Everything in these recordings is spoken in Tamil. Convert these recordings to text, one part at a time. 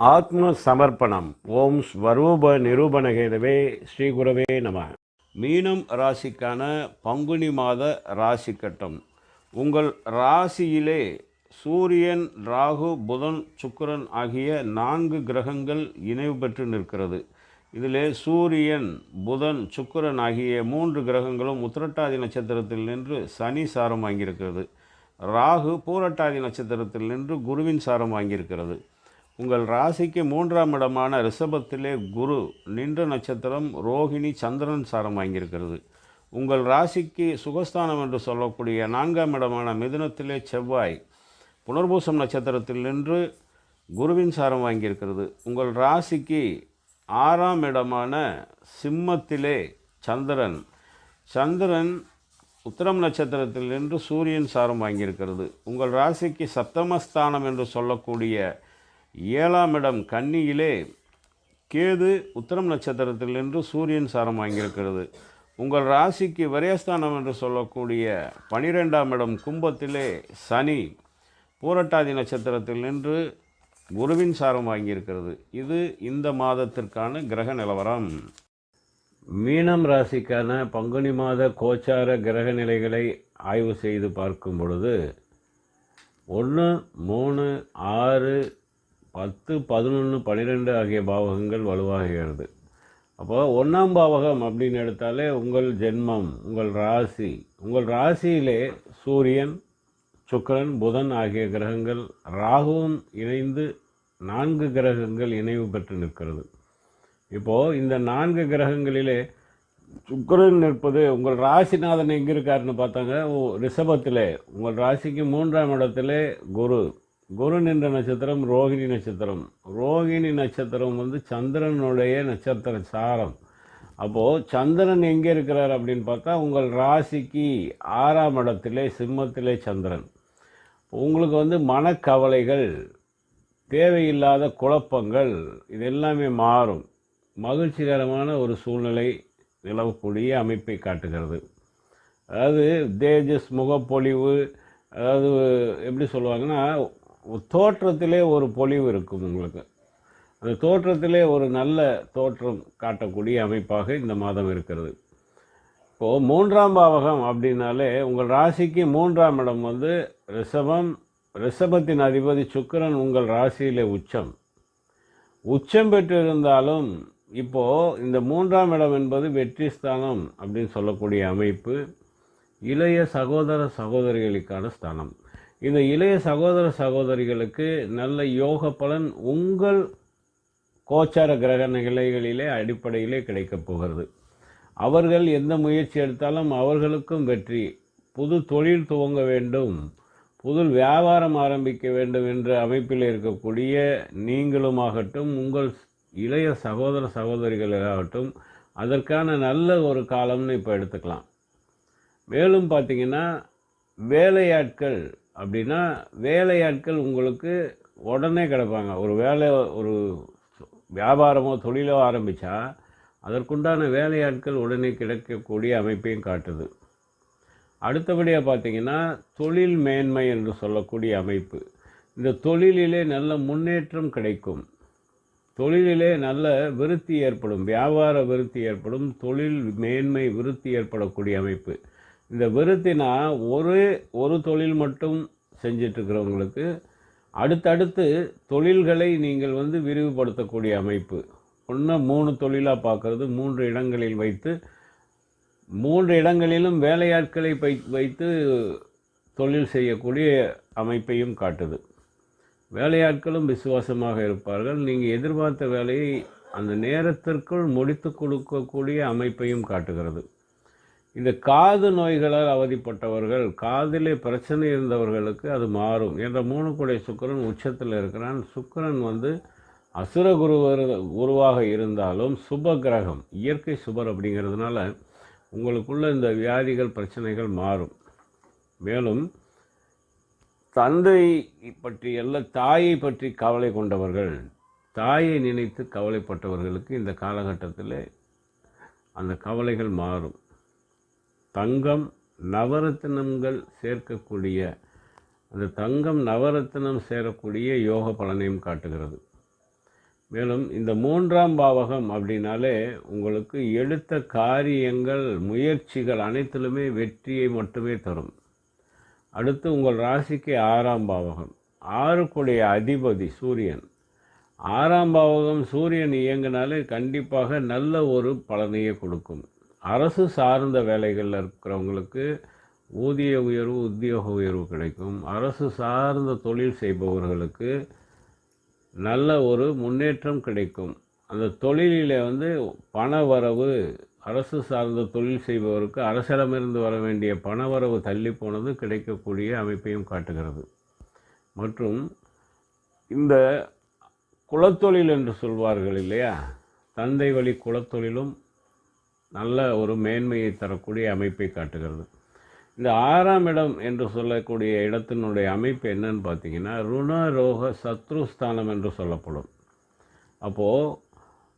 ஆத்ம சமர்ப்பணம் ஓம் ஸ்வரூப நிரூபணகேதவே ஸ்ரீ குரவே நம. மீனம் ராசிக்கான பங்குனி மாத ராசி கட்டம் உங்கள் ராசியிலே சூரியன் ராகு புதன் சுக்கிரன் ஆகிய நான்கு கிரகங்கள் இணைவு பெற்று நிற்கிறது. இதிலே சூரியன் புதன் சுக்கிரன் ஆகிய மூன்று கிரகங்களும் உத்திரட்டாதி நட்சத்திரத்தில் நின்று சனி சாரம் வாங்கியிருக்கிறது. ராகு பூரட்டாதி நட்சத்திரத்தில் நின்று குருவின் சாரம் வாங்கியிருக்கிறது. உங்கள் ராசிக்கு மூன்றாம் இடமான ரிஷபத்திலே குரு நின்ற நட்சத்திரம் ரோகிணி சந்திரன் சாரம் வாங்கியிருக்கிறது. உங்கள் ராசிக்கு சுகஸ்தானம் என்று சொல்லக்கூடிய நான்காம் இடமான மிதுனத்திலே செவ்வாய் புனர்பூசம் நட்சத்திரத்தில் நின்று குருவின் சாரம் வாங்கியிருக்கிறது. உங்கள் ராசிக்கு ஆறாம் இடமான சிம்மத்திலே சந்திரன். சந்திரன் உத்தரம் நட்சத்திரத்தில் நின்று சூரியன் சாரம் வாங்கியிருக்கிறது. உங்கள் ராசிக்கு சப்தமஸ்தானம் என்று சொல்லக்கூடிய ஏழாம் இடம் கன்னியிலே கேது உத்தரம் நட்சத்திரத்தில் நின்று சூரியன் சாரம் வாங்கியிருக்கிறது. உங்கள் ராசிக்கு விரயஸ்தானம் என்று சொல்லக்கூடிய பனிரெண்டாம் இடம் கும்பத்திலே சனி பூரட்டாதி நட்சத்திரத்தில் நின்று குருவின் சாரம் வாங்கியிருக்கிறது. இது இந்த மாதத்திற்கான கிரக நிலவரம். மீனம் ராசிக்கான பங்குனி மாத கோச்சார கிரக நிலைகளை ஆய்வு செய்து பார்க்கும் பொழுது ஒன்று மூணு ஆறு பத்து பதினொன்று பன்னிரெண்டு ஆகிய பாவகங்கள் வலுவாகிறது. அப்போ ஒன்றாம் பாவகம் அப்படின்னு எடுத்தாலே உங்கள் ஜென்மம் உங்கள் ராசி. உங்கள் ராசியிலே சூரியன் சுக்கரன் புதன் ஆகிய கிரகங்கள் ராகுவும் இணைந்து நான்கு கிரகங்கள் இணைவு பெற்று நிற்கிறது. இப்போது இந்த நான்கு கிரகங்களிலே சுக்கரன் நிற்பது உங்கள் ராசிநாதன் எங்கே இருக்காருன்னு பார்த்தாங்க. ஓ- உங்கள் ராசிக்கு மூன்றாம் இடத்திலே குரு. குரு நின்ற நட்சத்திரம் ரோகிணி நட்சத்திரம். ரோகிணி நட்சத்திரம் வந்து சந்திரனுடைய நட்சத்திர சாரம். அப்போது சந்திரன் எங்கே இருக்கிறார் அப்படின்னு பார்த்தா உங்கள் ராசிக்கு ஆறாம் இடத்திலே சிம்மத்திலே சந்திரன். உங்களுக்கு வந்து மனக்கவலைகள் தேவையில்லாத குழப்பங்கள் இது எல்லாமே மாறும். மகிழ்ச்சிகரமான ஒரு சூழ்நிலை நிலவக்கூடிய அமைப்பை காட்டுகிறது. அதாவது தேஜஸ் முகப்பொழிவு அதாவது எப்படி சொல்லுவாங்கன்னா தோற்றத்திலே ஒரு பொலிவு இருக்கும் உங்களுக்கு. அந்த தோற்றத்திலே ஒரு நல்ல தோற்றம் காட்டக்கூடிய அமைப்பாக இந்த மாதம் இருக்கிறது. இப்போது மூன்றாம் பாவகம் அப்படின்னாலே உங்கள் ராசிக்கு மூன்றாம் இடம் வந்து ரிஷபம் ரிஷபத்தின் அதிபதி சுக்கிரன் உங்கள் ராசியிலே உச்சம். உச்சம் பெற்றிருந்தாலும் இப்போது இந்த மூன்றாம் இடம் என்பது வெற்றி ஸ்தானம் அப்படின்னு சொல்லக்கூடிய அமைப்பு இளைய சகோதர சகோதரிகளுக்கான ஸ்தானம். இந்த இளைய சகோதர சகோதரிகளுக்கு நல்ல யோக பலன் உங்கள் கோச்சார கிரக நிலைகளிலே அடிப்படையிலே கிடைக்கப் போகிறது. அவர்கள் எந்த முயற்சி எடுத்தாலும் அவர்களுக்கும் வெற்றி. புது தொழில் துவங்க வேண்டும். புது வியாபாரம் ஆரம்பிக்க வேண்டும் என்ற அமைப்பில் இருக்கக்கூடிய நீங்களுமாகட்டும் உங்கள் இளைய சகோதர சகோதரிகளாகட்டும் அதற்கான நல்ல ஒரு காலம்னு இப்போ எடுத்துக்கலாம். மேலும் பார்த்திங்கன்னா வேலையாட்கள் அப்படின்னா வேலையாட்கள் உங்களுக்கு உடனே கிடப்பாங்க. ஒரு வேலை ஒரு வியாபாரமோ தொழிலோ ஆரம்பித்தா அதற்குண்டான வேலையாட்கள் உடனே கிடைக்கக்கூடிய அமைப்பையும் காட்டுது. அடுத்தபடியாக பார்த்தீங்கன்னா தொழில் மேன்மை என்று சொல்லக்கூடிய அமைப்பு. இந்த தொழிலிலே நல்ல முன்னேற்றம் கிடைக்கும். தொழிலிலே நல்ல விருத்தி ஏற்படும். வியாபார விருத்தி ஏற்படும். தொழில் மேன்மை விருத்தி ஏற்படக்கூடிய அமைப்பு. இந்த விருத்தினா ஒரு ஒரு தொழில் மட்டும் செஞ்சிட்ருக்கிறவங்களுக்கு அடுத்தடுத்து தொழில்களை நீங்கள் வந்து விரிவுபடுத்தக்கூடிய அமைப்பு. ஒன்று மூணு தொழிலாக பார்க்குறது மூன்று இடங்களில் வைத்து மூன்று இடங்களிலும் வேலையாட்களை வை வைத்து தொழில் செய்யக்கூடிய அமைப்பையும் காட்டுது. வேலையாட்களும் விசுவாசமாக இருப்பார்கள். நீங்கள் எதிர்பார்த்த வேலையை அந்த நேரத்திற்குள் முடித்து கொடுக்கக்கூடிய அமைப்பையும் காட்டுகிறது. இந்த காது நோய்களால் அவதிப்பட்டவர்கள் காதிலே பிரச்சனை இருந்தவர்களுக்கு அது மாறும். என்ற மூணு குடை சுக்கிரன் உச்சத்தில் இருக்கிறான். சுக்கரன் வந்து அசுர குரு குருவாக இருந்தாலும் சுப கிரகம் இயற்கை சுபர் அப்படிங்கிறதுனால உங்களுக்குள்ள இந்த வியாதிகள் பிரச்சனைகள் மாறும். மேலும் தந்தை பற்றி எல்லா தாயை பற்றி கவலை கொண்டவர்கள் தாயை நினைத்து கவலைப்பட்டவர்களுக்கு இந்த காலகட்டத்தில் அந்த கவலைகள் மாறும். தங்கம் நவரத்தினங்கள் சேர்க்கக்கூடிய அந்த தங்கம் நவரத்தினம் சேரக்கூடிய யோக பலனையும் காட்டுகிறது. மேலும் இந்த மூன்றாம் பாவகம் அப்படின்னாலே உங்களுக்கு எடுத்த காரியங்கள் முயற்சிகள் அனைத்திலுமே வெற்றியை மட்டுமே தரும். அடுத்து உங்கள் ராசிக்கு ஆறாம் பாவகம். ஆறுக்குடைய அதிபதி சூரியன். ஆறாம் பாவகம் சூரியன் இயங்கினாலே கண்டிப்பாக நல்ல ஒரு பலனையே கொடுக்கும். அரசு சார்ந்த வேலைகளில் இருக்கிறவங்களுக்கு ஊதிய உயர்வு உத்தியோக உயர்வு கிடைக்கும். அரசு சார்ந்த தொழில் செய்பவர்களுக்கு நல்ல ஒரு முன்னேற்றம் கிடைக்கும். அந்த தொழிலில் வந்து பண வரவு அரசு சார்ந்த தொழில் செய்பவருக்கு அரசிடமிருந்து வர வேண்டிய பண வரவு தள்ளி போனது கிடைக்கக்கூடிய அமைப்பையும் காட்டுகிறது. மற்றும் இந்த குலத்தொழில் என்று சொல்வார்கள் இல்லையா? தந்தை வழி குலத்தொழிலும் நல்ல ஒரு மேன்மையை தரக்கூடிய அமைப்பை காட்டுகிறது. இந்த ஆறாம் இடம் என்று சொல்லக்கூடிய இடத்தினுடைய அமைப்பு என்னன்னு பார்த்தீங்கன்னா ருணரோக சத்ருஸ்தானம் என்று சொல்லப்படும். அப்போது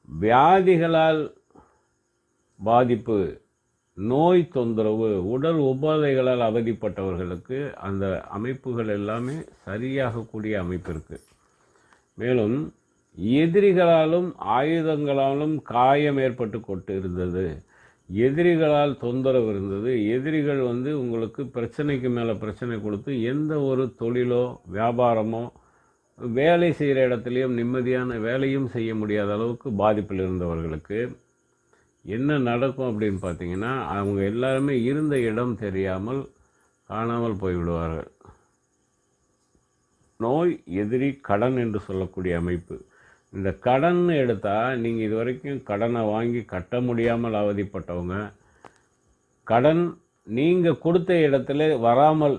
வியாதிகளால் பாதிப்பு நோய் தொந்தரவு உடல் உபாதைகளால் அவதிப்பட்டவர்களுக்கு அந்த அமைப்புகள் எல்லாமே சரியாகக்கூடிய அமைப்பு இருக்குது மேலும் எதிரிகளாலும் ஆயுதங்களாலும் காயம் ஏற்பட்டு கொண்டு இருந்தது எதிரிகளால் தொந்தரவு இருந்தது. எதிரிகள் வந்து உங்களுக்கு பிரச்சனைக்கு மேலே பிரச்சனை கொடுத்து எந்த ஒரு தொழிலோ வியாபாரமோ வேலை செய்கிற இடத்துலையும் நிம்மதியான வேலையும் செய்ய முடியாத அளவுக்கு பாதிப்பில் இருந்தவர்களுக்கு என்ன நடக்கும் அப்படின்னு பார்த்தீங்கன்னா அவங்க எல்லாருமே இருந்த இடம் தெரியாமல் காணாமல் போய்விடுவார்கள். நோய் எதிரி கடன் என்று சொல்லக்கூடிய அமைப்பு. இந்த கடன் எடுத்தால் நீங்கள் இது வரைக்கும் கடனை வாங்கி கட்ட முடியாமல் அவதிப்பட்டவங்க கடன் நீங்கள் கொடுத்த இடத்துல வராமல்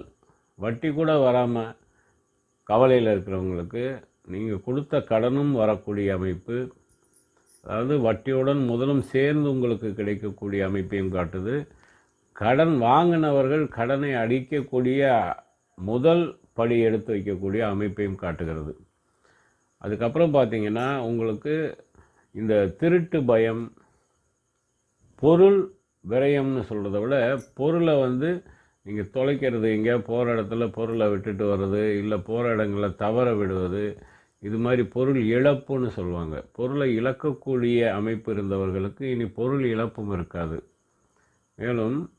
வட்டி கூட வராமல் கவலையில் இருக்கிறவங்களுக்கு நீங்கள் கொடுத்த கடனும் வரக்கூடிய அமைப்பு. அதாவது வட்டியுடன் முதலும் சேர்ந்து உங்களுக்கு கிடைக்கக்கூடிய அமைப்பையும் காட்டுது. கடன் வாங்கினவர்கள் கடனை அடிக்கக்கூடிய முதல் படி எடுத்து வைக்கக்கூடிய அமைப்பையும் காட்டுகிறது. அதுக்கப்புறம் பார்த்தீங்கன்னா உங்களுக்கு இந்த திருட்டு பயம் பொருள் விரயம்னு சொல்கிறத விட பொருளை வந்து நீங்கள் தொலைக்கிறது எங்கேயா போகிற இடத்துல பொருளை விட்டுட்டு வர்றது இல்லை போகிற இடங்களில் தவற விடுவது இது மாதிரி பொருள் இழப்புன்னு சொல்லுவாங்க. பொருளை இழக்கக்கூடிய அமைப்பு இருந்தவர்களுக்கு இனி பொருள் இழப்பும் இருக்காது. மேலும்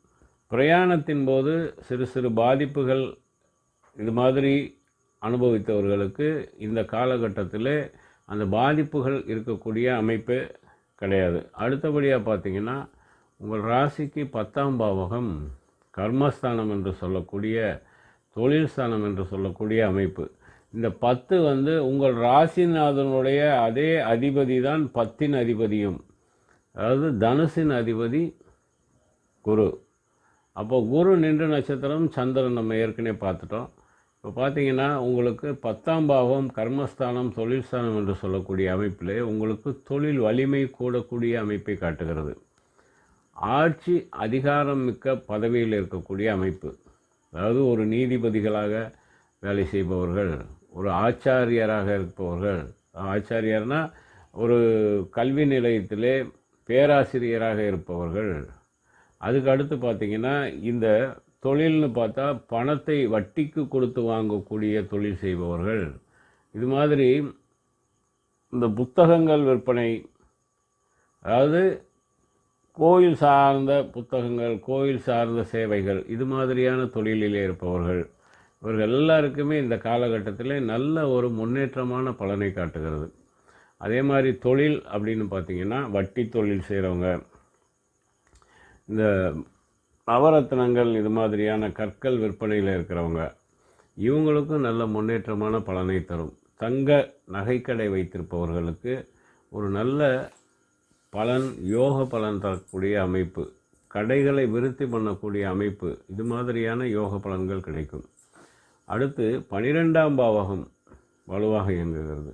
பிரயாணத்தின் போது சிறு சிறு பாதிப்புகள் இது மாதிரி அனுபவித்தவர்களுக்கு இந்த காலகட்டத்தில் அந்த பாதிப்புகள் இருக்கக்கூடிய அமைப்பு கிடையாது. அடுத்தபடியாக பார்த்தீங்கன்னா உங்கள் ராசிக்கு பத்தாம் பாவகம் கர்மஸ்தானம் என்று சொல்லக்கூடிய தொழில் ஸ்தானம் என்று சொல்லக்கூடிய அமைப்பு. இந்த பத்து வந்து உங்கள் ராசிநாதனுடைய அதே அதிபதி தான் பத்தின் அதிபதியும். அதாவது தனுசின் அதிபதி குரு. அப்போ குரு நின்று நட்சத்திரம் சந்திரன் நம்ம ஏற்கனவே பார்த்துட்டோம். இப்போ பார்த்தீங்கன்னா உங்களுக்கு பத்தாம் பாவம் கர்மஸ்தானம் தொழில் என்று சொல்லக்கூடிய அமைப்பில் உங்களுக்கு தொழில் வலிமை கூடக்கூடிய அமைப்பை காட்டுகிறது. ஆட்சி அதிகாரம் மிக்க பதவியில் இருக்கக்கூடிய அமைப்பு. அதாவது ஒரு நீதிபதிகளாக வேலை செய்பவர்கள் ஒரு ஆச்சாரியராக இருப்பவர்கள். ஆச்சாரியர்னா ஒரு கல்வி நிலையத்திலே பேராசிரியராக இருப்பவர்கள். அதுக்கு அடுத்து பார்த்திங்கன்னா இந்த தொழில்னு பார்த்தா பணத்தை வட்டிக்கு கொடுத்து வாங்கக்கூடிய தொழில் செய்பவர்கள். இது மாதிரி இந்த புத்தகங்கள் விற்பனை அதாவது கோயில் சார்ந்த புத்தகங்கள் கோயில் சார்ந்த சேவைகள் இது மாதிரியான தொழிலிலே இருப்பவர்கள். இவர்கள் எல்லாருக்குமே இந்த காலகட்டத்தில் நல்ல ஒரு முன்னேற்றமான பலனை காட்டுகிறது. அதே மாதிரி தொழில் அப்படின்னு பார்த்தீங்கன்னா வட்டி தொழில் செய்கிறவங்க இந்த நவரத்னங்கள் இது மாதிரியான கற்கள் விற்பனையில் இருக்கிறவங்க இவங்களுக்கும் நல்ல முன்னேற்றமான பலனை தரும். தங்க நகைக்கடை வைத்திருப்பவர்களுக்கு ஒரு நல்ல பலன் யோக பலன் தரக்கூடிய அமைப்பு கடைகளை விருத்தி பண்ணக்கூடிய அமைப்பு இது மாதிரியான யோக பலன்கள் கிடைக்கும். அடுத்து பனிரெண்டாம் பாவகம் வலுவாக இயங்குகிறது.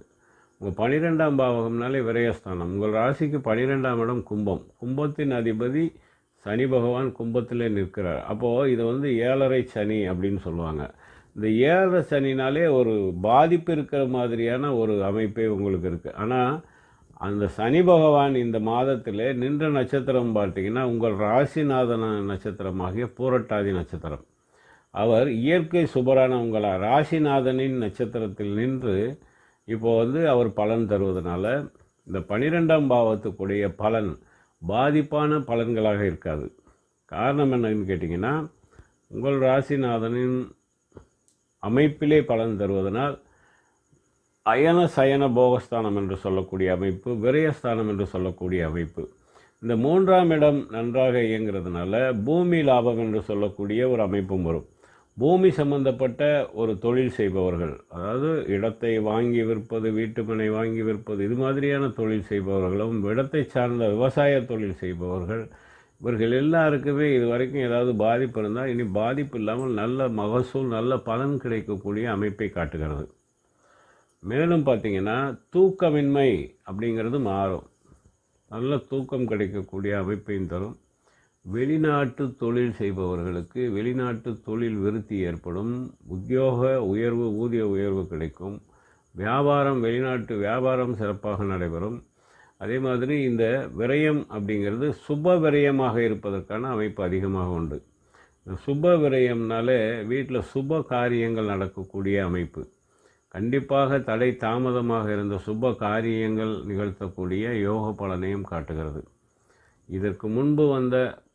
உங்கள் பனிரெண்டாம் பாவகம்னாலே விரயஸ்தானம். உங்கள் ராசிக்கு பனிரெண்டாம் இடம் கும்பம். கும்பத்தின் அதிபதி சனி பகவான் கும்பத்தில் நிற்கிறார். அப்போது இது வந்து ஏழரை சனி அப்படின்னு சொல்லுவாங்க. இந்த ஏழரை சனினாலே ஒரு பாதிப்பு இருக்கிற மாதிரியான ஒரு அமைப்பே உங்களுக்கு இருக்குது ஆனால் அந்த சனி பகவான் இந்த மாதத்தில் நின்ற நட்சத்திரம் பார்த்தீங்கன்னா உங்கள் ராசிநாதன நட்சத்திரமாகிய பூரட்டாதி நட்சத்திரம். அவர் இயற்கை சுபரான உங்கள் ராசிநாதனின் நட்சத்திரத்தில் நின்று இப்போ வந்து அவர் பலன் தருவதனால இந்த பனிரெண்டாம் பாவத்துக்குடைய பலன் பாதிப்பான பலன்களாக இருக்காது. காரணம் என்னன்னு கேட்டிங்கன்னா உங்கள் ராசிநாதனின் அமைப்பிலே பலன் தருவதனால் அயன சயன போகஸ்தானம் என்று சொல்லக்கூடிய அமைப்பு விரயஸ்தானம் என்று சொல்லக்கூடிய அமைப்பு. இந்த மூன்றாம் இடம் நன்றாக இயங்குறதுனால பூமி லாபம் என்று சொல்லக்கூடிய ஒரு அமைப்பும் வரும். பூமி சம்பந்தப்பட்ட ஒரு தொழில் செய்பவர்கள் அதாவது இடத்தை வாங்கி விற்பது வீட்டுமனை வாங்கி விற்பது இது மாதிரியான தொழில் செய்பவர்களும் இடத்தை சார்ந்த விவசாய தொழில் செய்பவர்கள் இவர்கள் எல்லாருக்குமே இது வரைக்கும் ஏதாவது பாதிப்பு இருந்தால் இனி பாதிப்பு இல்லாமல் நல்ல மகசூல் நல்ல பலன் கிடைக்கக்கூடிய அமைப்பை காட்டுகிறது. மேலும் பார்த்தீங்கன்னா தூக்கமின்மை அப்படிங்கிறது மாறும். நல்ல தூக்கம் கிடைக்கக்கூடிய அமைப்பையும் தரும். வெளிநாட்டு தொழில் செய்பவர்களுக்கு வெளிநாட்டு தொழில் விருத்தி ஏற்படும் உத்தியோக உயர்வு ஊதிய உயர்வு கிடைக்கும் வியாபாரம் வெளிநாட்டு வியாபாரம் சிறப்பாக நடைபெறும். அதே மாதிரி இந்த விரயம் அப்படிங்கிறது சுப விரயமாக இருப்பதற்கான அமைப்பு அதிகமாக உண்டு. சுப விரயம்னாலே வீட்டில் சுப காரியங்கள் நடக்கக்கூடிய அமைப்பு. கண்டிப்பாக தடை தாமதமாக இருந்த சுப காரியங்கள் நிகழ்த்தக்கூடிய யோக பலனையும் காட்டுகிறது. இதற்கு முன்பு வந்த